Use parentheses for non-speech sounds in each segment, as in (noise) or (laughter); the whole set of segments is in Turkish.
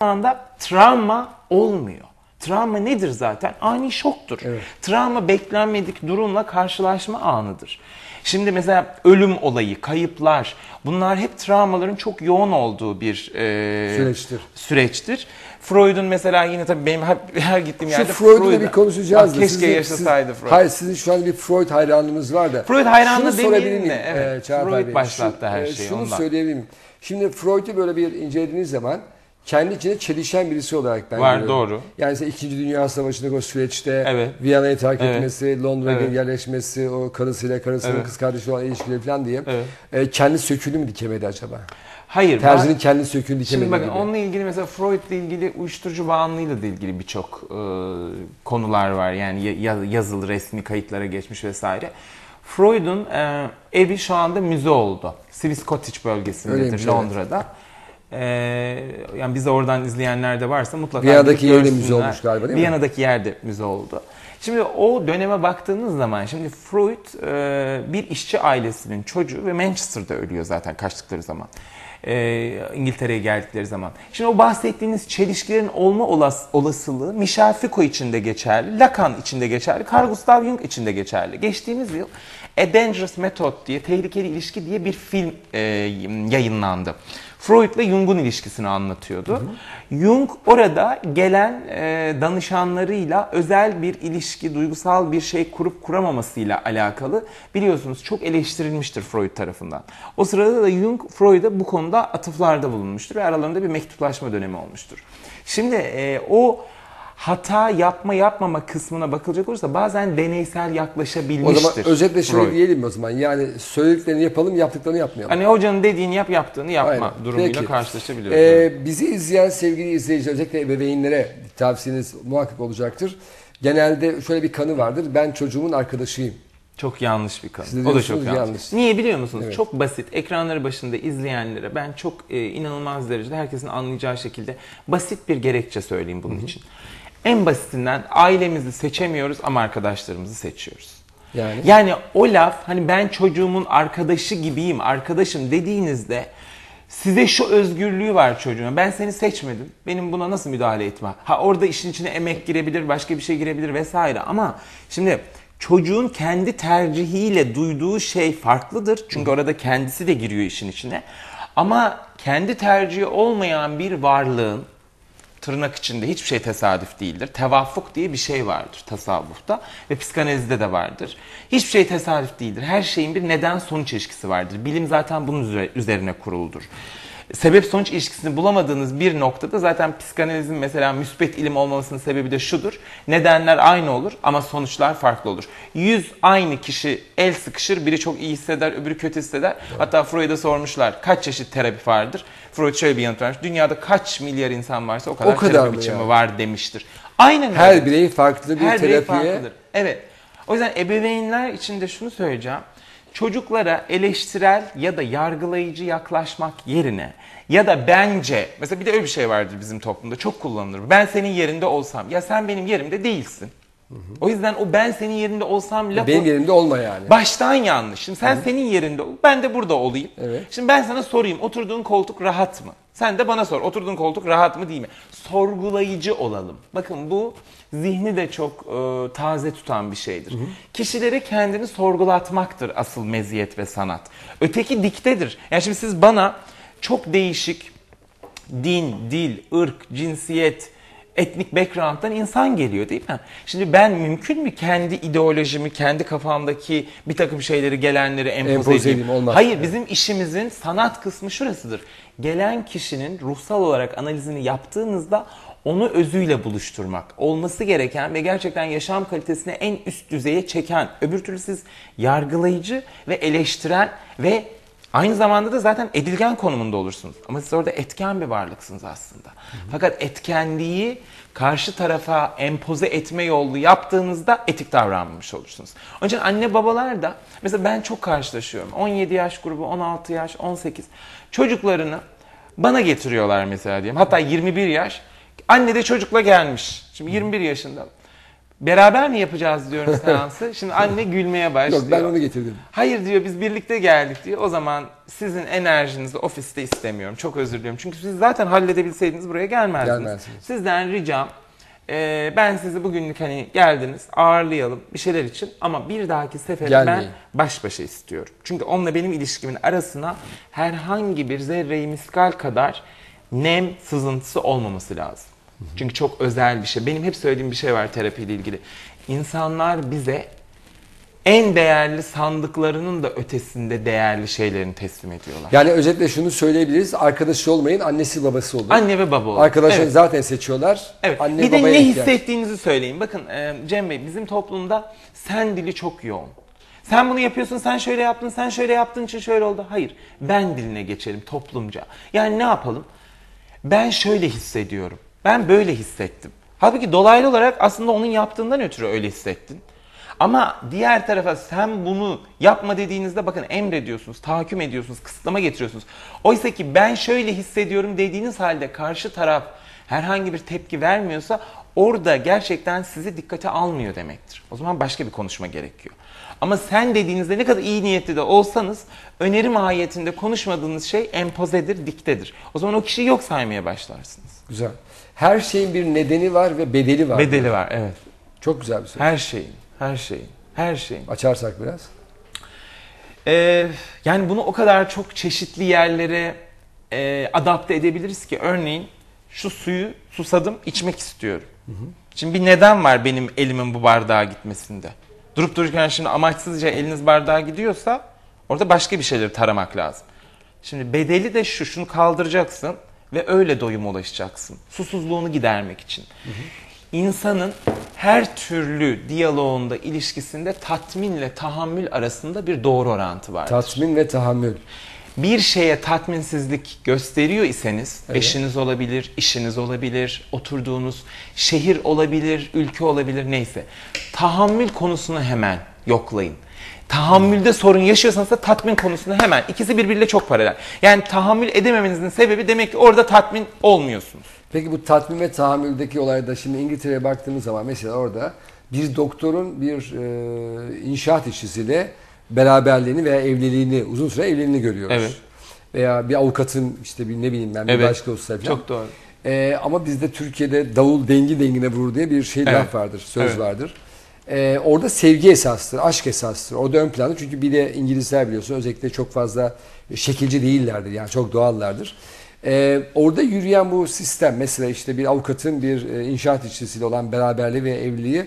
anda travma olmuyor. Travma nedir zaten? Ani şoktur. Evet. Travma beklenmedik durumla karşılaşma anıdır. Şimdi mesela ölüm olayı, kayıplar bunlar hep travmaların çok yoğun olduğu bir e, Süreçtir. süreçtir. Freud'un mesela yine tabii benim her, her gittiğim Şu yerde Freud'u da Freud'a- bir konuşacağız. Ah, da. Keşke Sizin- yaşasaydı Freud. Hayır sizin şu an bir Freud hayranlığınız var da. Freud sorabilir demeyelim de, evet. Çağatay Freud başlattı her e, şeyi, Şunu ondan. söyleyebilir miyim? Şimdi Freud'u böyle bir incelediğiniz zaman kendi içinde çelişen birisi olarak ben Var, görüyorum. doğru. Yani mesela 2. Dünya Savaşı'ndaki o süreçte Evet. Viyana'yı terk Evet. etmesi, Londra'ya Evet. yerleşmesi, o karısıyla karısının Evet. kız kardeşi olan ilişkileri falan diye. Evet. E, kendi sökülü mü dikemedi acaba? Hayır. Terzinin ben- kendi sökülü dikemedi Şimdi bakın gibi. onunla ilgili mesela Freud'la ilgili uyuşturucu bağımlılığıyla da ilgili birçok e, konular var. Yani ya- ya- yazılı resmi kayıtlara geçmiş vesaire. Freud'un e, evi şu anda müze oldu. Swiss Cottage bölgesindedir Öyleymiş, evet. Londra'da. E, yani bizi oradan izleyenler de varsa mutlaka Viyana'daki gidip yeri de müze olmuş galiba, değil mi? Viyana'daki yerde müze oldu. Şimdi o döneme baktığınız zaman şimdi Freud e, bir işçi ailesinin çocuğu ve Manchester'da ölüyor zaten kaçtıkları zaman. E, İngiltere'ye geldikleri zaman. Şimdi o bahsettiğiniz çelişkilerin olma olas- olasılığı Michel Foucault için de geçerli, Lacan için de geçerli, Carl Gustav Jung için de geçerli. Geçtiğimiz yıl A Dangerous Method diye, Tehlikeli İlişki diye bir film e, yayınlandı. Freud ve Jung'un ilişkisini anlatıyordu. Jung orada gelen e, danışanlarıyla özel bir ilişki, duygusal bir şey kurup kuramamasıyla alakalı biliyorsunuz çok eleştirilmiştir Freud tarafından. O sırada da Jung Freud'a bu konuda atıflarda bulunmuştur ve aralarında bir mektuplaşma dönemi olmuştur. Şimdi e, o hata yapma yapmama kısmına bakılacak olursa bazen deneysel O yaklaşabilmiştir. zaman özetle şöyle Freud. diyelim o zaman? Yani söylediklerini yapalım, yaptıklarını yapmayalım. Hani hocanın dediğini yap yaptığını yapma Aynen. durumuyla Peki. karşılaşabiliyoruz. Ee, bizi izleyen sevgili izleyiciler, özellikle ebeveynlere tavsiyeniz muhakkak olacaktır. Genelde şöyle bir kanı vardır. Ben çocuğumun arkadaşıyım. Çok yanlış bir kanı. O da çok yanlış. yanlış. Niye biliyor musunuz? Evet. Çok basit. Ekranları başında izleyenlere ben çok e, inanılmaz derecede herkesin anlayacağı şekilde basit bir gerekçe söyleyeyim bunun için. En basitinden ailemizi seçemiyoruz ama arkadaşlarımızı seçiyoruz. Yani Yani o laf hani ben çocuğumun arkadaşı gibiyim, arkadaşım dediğinizde size şu özgürlüğü var çocuğuma. Ben seni seçmedim. Benim buna nasıl müdahale etme? Ha orada işin içine emek girebilir, başka bir şey girebilir vesaire ama şimdi çocuğun kendi tercihiyle duyduğu şey farklıdır. Çünkü orada kendisi de giriyor işin içine. Ama kendi tercihi olmayan bir varlığın tırnak içinde hiçbir şey tesadüf değildir. Tevaffuk diye bir şey vardır tasavvufta ve psikanalizde de vardır. Hiçbir şey tesadüf değildir. Her şeyin bir neden sonuç ilişkisi vardır. Bilim zaten bunun üze- üzerine kuruludur. Sebep sonuç ilişkisini bulamadığınız bir noktada zaten psikanalizin mesela müspet ilim olmamasının sebebi de şudur. Nedenler aynı olur ama sonuçlar farklı olur. Yüz aynı kişi el sıkışır. Biri çok iyi hisseder, öbürü kötü hisseder. Hatta Freud'a sormuşlar kaç çeşit terapi vardır? Freud şöyle bir yanıt vermiş. Dünyada kaç milyar insan varsa o kadar, O kadar terapi biçimi yani? var demiştir. Aynen öyle. her birey farklı bir Her birey terapiye farklıdır. Evet. O yüzden ebeveynler için de şunu söyleyeceğim. Çocuklara eleştirel ya da yargılayıcı yaklaşmak yerine ya da bence mesela bir de öyle bir şey vardır bizim toplumda çok kullanılır. Ben senin yerinde olsam ya sen benim yerimde değilsin. O yüzden o ben senin yerinde olsam lafı benim yerimde olma yani. baştan yanlış. Şimdi sen senin yerinde ol, ben de burada olayım. Evet. Şimdi ben sana sorayım, oturduğun koltuk rahat mı? Sen de bana sor, oturduğun koltuk rahat mı değil mi? Sorgulayıcı olalım. Bakın bu zihni de çok e, taze tutan bir şeydir. Kişileri kendini sorgulatmaktır asıl meziyet ve sanat. Öteki diktedir. Yani şimdi siz bana çok değişik din, dil, ırk, cinsiyet, etnik background'dan insan geliyor değil mi? Şimdi ben mümkün mü kendi ideolojimi, kendi kafamdaki bir takım şeyleri gelenleri empoze, Empoze edeyim? olmaz. Hayır bizim işimizin sanat kısmı şurasıdır. Gelen kişinin ruhsal olarak analizini yaptığınızda onu özüyle buluşturmak. Olması gereken ve gerçekten yaşam kalitesini en üst düzeye çeken. Öbür türlü siz yargılayıcı ve eleştiren ve Aynı zamanda da zaten edilgen konumunda olursunuz. Ama siz orada etken bir varlıksınız aslında. Fakat etkenliği karşı tarafa empoze etme yolu yaptığınızda etik davranmış olursunuz. Onun anne babalar da mesela ben çok karşılaşıyorum. 17 yaş grubu, 16 yaş, 18 çocuklarını bana getiriyorlar mesela diyelim. Hatta 21 yaş. Anne de çocukla gelmiş. Şimdi 21 yaşında. Beraber mi yapacağız diyorum (laughs) seansı. Şimdi anne gülmeye başlıyor. Yok ben onu getirdim. Hayır diyor biz birlikte geldik diyor. O zaman sizin enerjinizi ofiste istemiyorum. Çok özür diliyorum. Çünkü siz zaten halledebilseydiniz buraya gelmezdiniz. Gelmezdiniz. Sizden ricam e, ben sizi bugünlük hani geldiniz ağırlayalım bir şeyler için ama bir dahaki sefere ben baş başa istiyorum. Çünkü onunla benim ilişkimin arasına herhangi bir zerreyi miskal kadar nem sızıntısı olmaması lazım. Çünkü çok özel bir şey. Benim hep söylediğim bir şey var terapiyle ilgili. İnsanlar bize en değerli sandıklarının da ötesinde değerli şeylerini teslim ediyorlar. Yani özetle şunu söyleyebiliriz. Arkadaşı olmayın, annesi babası olun. Anne ve baba olur. Arkadaşını Evet. zaten seçiyorlar. Evet. Anne bir de babaya ne ihtiyaç. hissettiğinizi söyleyin. Bakın e, Cem Bey bizim toplumda sen dili çok yoğun. Sen bunu yapıyorsun, sen şöyle yaptın, sen şöyle yaptığın için şöyle oldu. Hayır, ben diline geçelim toplumca. Yani ne yapalım? Ben şöyle hissediyorum. Ben böyle hissettim. Halbuki dolaylı olarak aslında onun yaptığından ötürü öyle hissettin. Ama diğer tarafa sen bunu yapma dediğinizde bakın emrediyorsunuz, tahakküm ediyorsunuz, kısıtlama getiriyorsunuz. Oysa ki ben şöyle hissediyorum dediğiniz halde karşı taraf herhangi bir tepki vermiyorsa orada gerçekten sizi dikkate almıyor demektir. O zaman başka bir konuşma gerekiyor. Ama sen dediğinizde ne kadar iyi niyetli de olsanız öneri mahiyetinde konuşmadığınız şey empozedir, diktedir. O zaman o kişiyi yok saymaya başlarsınız. Güzel. Her şeyin bir nedeni var ve bedeli var. Bedeli var evet. Çok güzel bir söz. Her şeyin, her şeyin, her şeyin. Açarsak biraz. Ee, yani bunu o kadar çok çeşitli yerlere e, adapte edebiliriz ki örneğin şu suyu susadım içmek istiyorum. Şimdi bir neden var benim elimin bu bardağa gitmesinde. Durup dururken şimdi amaçsızca eliniz bardağa gidiyorsa orada başka bir şeyleri taramak lazım. Şimdi bedeli de şu şunu kaldıracaksın ve öyle doyuma ulaşacaksın. Susuzluğunu gidermek için. İnsanın her türlü diyaloğunda, ilişkisinde tatminle tahammül arasında bir doğru orantı var. Tatmin ve tahammül. Bir şeye tatminsizlik gösteriyor iseniz, eşiniz olabilir, işiniz olabilir, oturduğunuz şehir olabilir, ülke olabilir neyse. Tahammül konusunu hemen yoklayın. Tahammülde sorun yaşıyorsanız da tatmin konusunu hemen. ikisi birbiriyle çok paralel. Yani tahammül edememenizin sebebi demek ki orada tatmin olmuyorsunuz. Peki bu tatmin ve tahammüldeki olayda şimdi İngiltere'ye baktığımız zaman mesela orada bir doktorun bir e, inşaat işçisiyle beraberliğini veya evliliğini uzun süre evliliğini görüyoruz. Evet. Veya bir avukatın işte bir ne bileyim ben bir Evet. başka olsa falan. Çok doğru. E, ama bizde Türkiye'de davul dengi dengine vurur diye bir şey Evet. laf vardır, söz Evet. vardır. E, orada sevgi esastır, aşk esastır. Orada ön planda çünkü bir de İngilizler biliyorsun özellikle çok fazla şekilci değillerdir yani çok doğallardır. E, orada yürüyen bu sistem mesela işte bir avukatın bir e, inşaat işçisiyle olan beraberliği ve evliliği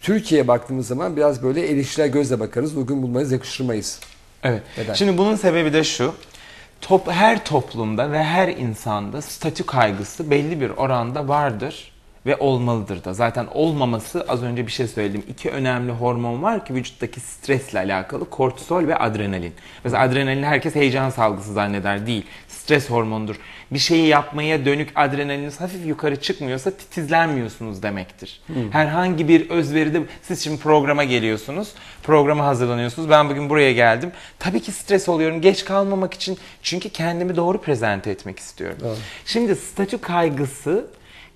Türkiye'ye baktığımız zaman biraz böyle eleştirel gözle bakarız. Uygun bulmayız, yakıştırmayız. Evet. Neden? Şimdi bunun sebebi de şu. Top, her toplumda ve her insanda statü kaygısı belli bir oranda vardır ve olmalıdır da. Zaten olmaması az önce bir şey söyledim. İki önemli hormon var ki vücuttaki stresle alakalı kortisol ve adrenalin. Mesela adrenalin herkes heyecan salgısı zanneder değil. Stres hormonudur. Bir şeyi yapmaya dönük adrenaliniz hafif yukarı çıkmıyorsa titizlenmiyorsunuz demektir. Herhangi bir özveride siz şimdi programa geliyorsunuz. Programa hazırlanıyorsunuz. Ben bugün buraya geldim. Tabii ki stres oluyorum geç kalmamak için. Çünkü kendimi doğru prezente etmek istiyorum. Evet. Şimdi statü kaygısı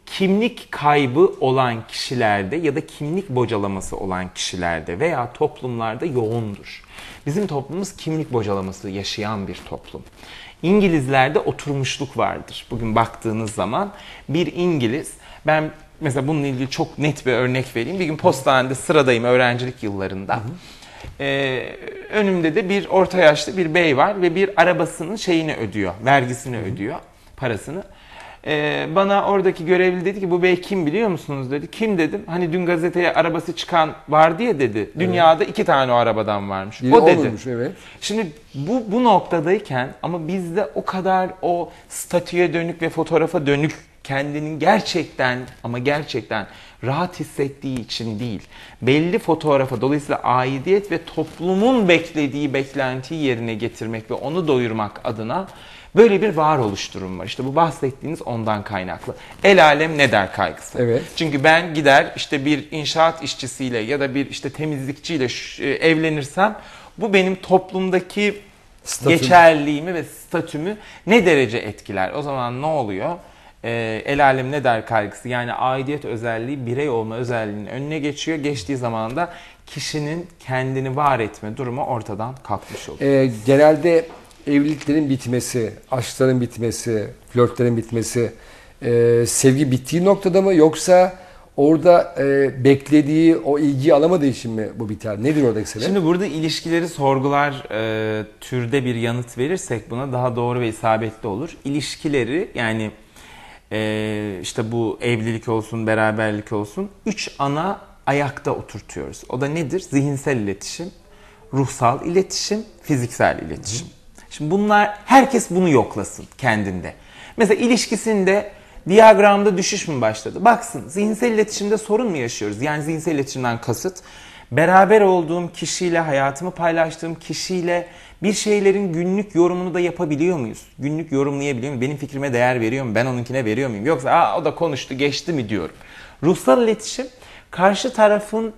kimlik kaybı olan kişilerde ya da kimlik bocalaması olan kişilerde veya toplumlarda yoğundur. Bizim toplumumuz kimlik bocalaması yaşayan bir toplum. İngilizlerde oturmuşluk vardır. Bugün baktığınız zaman bir İngiliz, ben mesela bununla ilgili çok net bir örnek vereyim. Bir gün postanede sıradayım öğrencilik yıllarında. Ee, önümde de bir orta yaşlı bir bey var ve bir arabasının şeyini ödüyor, vergisini ödüyor, parasını. Ee, bana oradaki görevli dedi ki bu bey kim biliyor musunuz dedi. Kim dedim. Hani dün gazeteye arabası çıkan var diye dedi. Dünyada iki tane o arabadan varmış. Biri o dedi. olurmuş, evet. Şimdi bu, bu noktadayken ama bizde o kadar o statüye dönük ve fotoğrafa dönük kendinin gerçekten ama gerçekten rahat hissettiği için değil. Belli fotoğrafa dolayısıyla aidiyet ve toplumun beklediği beklentiyi yerine getirmek ve onu doyurmak adına böyle bir varoluş durum var. İşte bu bahsettiğiniz ondan kaynaklı. El alem ne der kaygısı. Evet. Çünkü ben gider işte bir inşaat işçisiyle ya da bir işte temizlikçiyle e, evlenirsem bu benim toplumdaki Statüm. geçerliğimi ve statümü ne derece etkiler? O zaman ne oluyor? e, el alem ne der kaygısı yani aidiyet özelliği birey olma özelliğinin önüne geçiyor. Geçtiği zaman da kişinin kendini var etme durumu ortadan kalkmış oluyor. Ee, genelde evliliklerin bitmesi, aşkların bitmesi, flörtlerin bitmesi, e, sevgi bittiği noktada mı yoksa orada e, beklediği o ilgiyi alamadığı için mi bu biter? Nedir oradaki sebep? Şimdi burada ilişkileri sorgular e, türde bir yanıt verirsek buna daha doğru ve isabetli olur. İlişkileri yani e, işte bu evlilik olsun, beraberlik olsun üç ana ayakta oturtuyoruz. O da nedir? Zihinsel iletişim, ruhsal iletişim, fiziksel iletişim. Şimdi bunlar herkes bunu yoklasın kendinde. Mesela ilişkisinde diyagramda düşüş mü başladı? Baksın zihinsel iletişimde sorun mu yaşıyoruz? Yani zihinsel iletişimden kasıt beraber olduğum kişiyle, hayatımı paylaştığım kişiyle bir şeylerin günlük yorumunu da yapabiliyor muyuz? Günlük yorumlayabiliyor muyum? Benim fikrime değer veriyor mu? Ben onunkine veriyor muyum? Yoksa Aa, o da konuştu geçti mi diyorum. Ruhsal iletişim karşı tarafın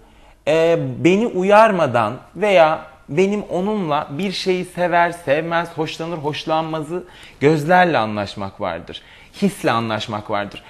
e, beni uyarmadan veya benim onunla bir şeyi sever, sevmez, hoşlanır, hoşlanmazı gözlerle anlaşmak vardır. Hisle anlaşmak vardır.